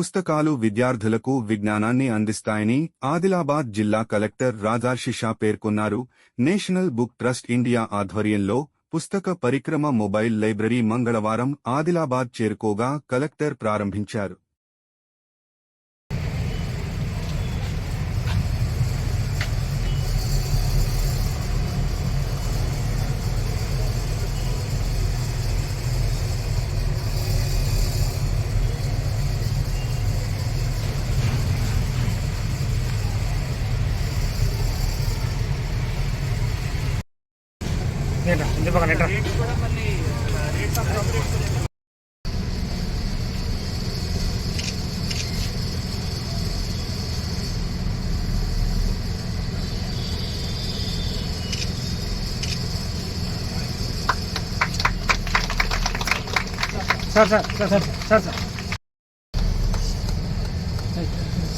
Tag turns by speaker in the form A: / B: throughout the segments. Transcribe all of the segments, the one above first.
A: పుస్తకాలు విద్యార్థులకు విజ్ఞానాన్ని అందిస్తాయని ఆదిలాబాద్ జిల్లా కలెక్టర్ రాజాషిషా పేర్కొన్నారు. నేషనల్ బుక్ ట్రస్ట్ ఇండియా ఆధ్వర్యంలో పుస్తక పరిక్రమ మొబైల్ లైబ్రరీ మంగళవారం ఆదిలాబాద్ చేరుకోగా కలెక్టర్ ప్రారంభించారు.
B: ఏంట్రా ఇంటి పక్కన ఏంట్రా sir sir sir sir sir.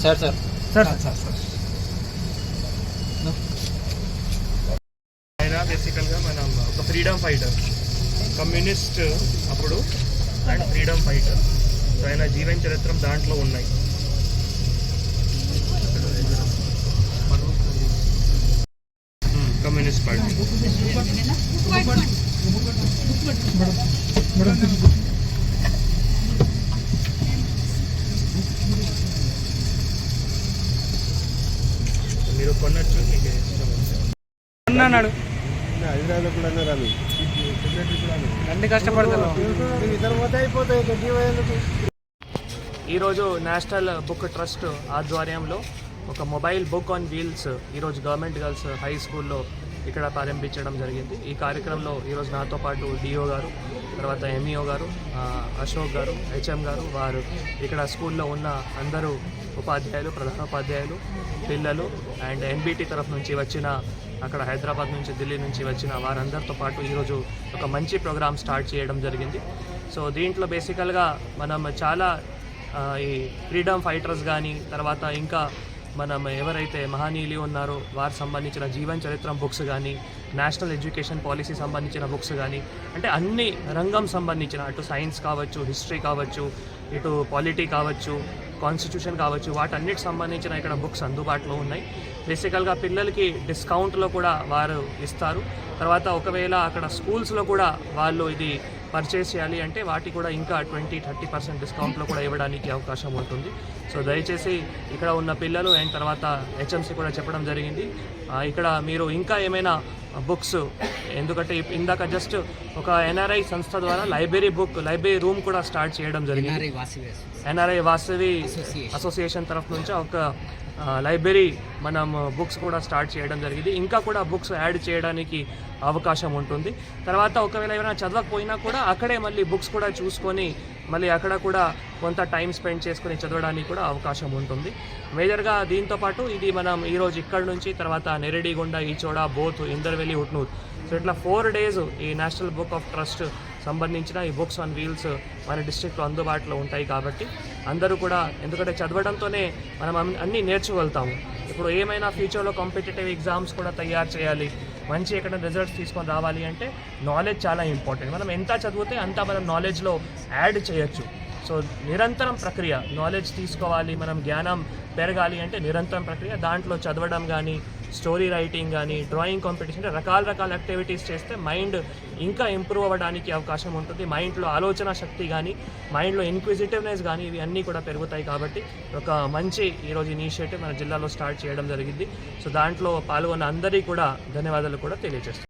B: Sir
C: sir. Sir
B: sir sir sir
D: ఆయన బేసికల్గా మనం ఒక ఫ్రీడమ్ ఫైటర్ కమ్యూనిస్ట్ అప్పుడు అండ్ ఫ్రీడమ్ ఫైటర్ సో ఆయన జీవన చరిత్రం దాంట్లో ఉన్నాయి. కమ్యూనిస్ట్ పార్టీ మీరు కొనొచ్చు మీకు ఇష్టం.
B: అన్నాడు.
E: హైదరాబాద్ కూడా రాను.
B: అన్ని కష్టపడతాను.
E: ఇద్దరు పోతే అయిపోతాయి
D: ఈరోజు నేషనల్ బుక్ ట్రస్ట్ ఆధ్వర్యంలో ఒక మొబైల్ బుక్ ఆన్ వీల్స్ ఈరోజు గవర్నమెంట్ గర్ల్స్ హై స్కూల్లో ఇక్కడ ప్రారంభించడం జరిగింది. ఈ కార్యక్రమంలో ఈరోజు నాతో పాటు డిఓ గారు తర్వాత ఎంఈఓ గారు ఆ, అశోక్ గారు హెచ్ఎం గారు వారు ఇక్కడ స్కూల్లో ఉన్న అందరూ ఉపాధ్యాయులు ప్రధానోపాధ్యాయులు పిల్లలు అండ్ ఎన్బిటి తరఫు నుంచి వచ్చిన అక్కడ హైదరాబాద్ నుంచి ఢిల్లీ నుంచి వచ్చిన వారందరితో పాటు ఈరోజు ఒక మంచి ప్రోగ్రామ్ స్టార్ట్ చేయడం జరిగింది. సో దీంట్లో బేసికల్గా మనం చాలా ఈ ఫ్రీడమ్ ఫైటర్స్ కానీ తర్వాత ఇంకా మనం ఎవరైతే మహనీయులు ఉన్నారో వారికి సంబంధించిన జీవన చరిత్రం బుక్స్ కానీ నేషనల్ ఎడ్యుకేషన్ పాలసీ సంబంధించిన బుక్స్ కానీ అంటే అన్ని రంగం సంబంధించిన అటు సైన్స్ కావచ్చు హిస్టరీ కావచ్చు ఇటు పాలిటీ కావచ్చు కాన్స్టిట్యూషన్ కావచ్చు వాటన్నిటికి సంబంధించిన ఇక్కడ బుక్స్ అందుబాటులో ఉన్నాయి. బేసికల్గా పిల్లలకి డిస్కౌంట్లో కూడా వారు ఇస్తారు. తర్వాత ఒకవేళ అక్కడ స్కూల్స్లో కూడా వాళ్ళు ఇది పర్చేస్ చేయాలి అంటే వాటి కూడా ఇంకా ట్వంటీ థర్టీ పర్సెంట్ డిస్కౌంట్లో కూడా ఇవ్వడానికి అవకాశం ఉంటుంది. సో దయచేసి ఇక్కడ ఉన్న పిల్లలు అండ్ తర్వాత హెచ్ఎంసీ కూడా చెప్పడం జరిగింది. ఇక్కడ మీరు ఇంకా ఏమైనా బుక్స్ ఎందుకంటే ఇందాక జస్ట్ ఒక ఎన్ఆర్ఐ సంస్థ ద్వారా లైబ్రరీ బుక్ లైబ్రరీ రూమ్ కూడా స్టార్ట్ చేయడం జరిగింది. ఎన్ఆర్ఐ వాసవి అసోసియేషన్ తరఫు నుంచి ఒక లైబ్రరీ మనం బుక్స్ కూడా స్టార్ట్ చేయడం జరిగింది. ఇంకా కూడా బుక్స్ యాడ్ చేయడానికి అవకాశం ఉంటుంది. తర్వాత ఒకవేళ ఏమైనా చదవకపోయినా కూడా అక్కడే మళ్ళీ బుక్స్ కూడా చూసుకొని మళ్ళీ అక్కడ కూడా కొంత టైం స్పెండ్ చేసుకొని చదవడానికి కూడా అవకాశం ఉంటుంది. మేజర్గా దీంతో పాటు ఇది మనం ఈరోజు ఇక్కడ నుంచి తర్వాత నెరడిగొండ ఈచోడ బోత్ ఇందర్వెల్లి ఉట్నూర్. సో ఇట్లా ఫోర్ డేస్ ఈ నేషనల్ బుక్ ఆఫ్ ట్రస్ట్ సంబంధించిన ఈ బుక్స్ ఆన్ వీల్స్ మన డిస్ట్రిక్ట్లో అందుబాటులో ఉంటాయి కాబట్టి అందరూ కూడా ఎందుకంటే చదవడంతోనే మనం అన్ని- అన్నీ నేర్చుకోగలుగుతాము. ఇప్పుడు ఏమైనా ఫ్యూచర్లో కాంపిటేటివ్ ఎగ్జామ్స్ కూడా తయారు చేయాలి మంచి ఎక్కడ రిజల్ట్స్ తీసుకొని రావాలి అంటే నాలెడ్జ్ చాలా ఇంపార్టెంట్ మనం ఎంత చదివితే అంత మనం నాలెడ్జ్లో యాడ్ చేయొచ్చు. సో నిరంతరం ప్రక్రియ నాలెడ్జ్ తీసుకోవాలి మనం జ్ఞానం పెరగాలి అంటే నిరంతరం ప్రక్రియ. దాంట్లో చదవడం కానీ స్టోరీ రైటింగ్ కానీ డ్రాయింగ్ కాంపిటీషన్ రకాల రకాల యాక్టివిటీస్ చేస్తే మైండ్ ఇంకా ఇంప్రూవ్ అవ్వడానికి అవకాశం ఉంటుంది. మైండ్లో ఆలోచన శక్తి కానీ మైండ్లో ఇన్క్విజిటివ్నెస్ కానీ ఇవి అన్నీ కూడా పెరుగుతాయి కాబట్టి ఒక మంచి ఈరోజు ఇనిషియేటివ్ మన జిల్లాలో స్టార్ట్ చేయడం జరిగింది. సో దాంట్లో పాల్గొన్న అందరికీ కూడా ధన్యవాదాలు కూడా తెలియజేస్తాం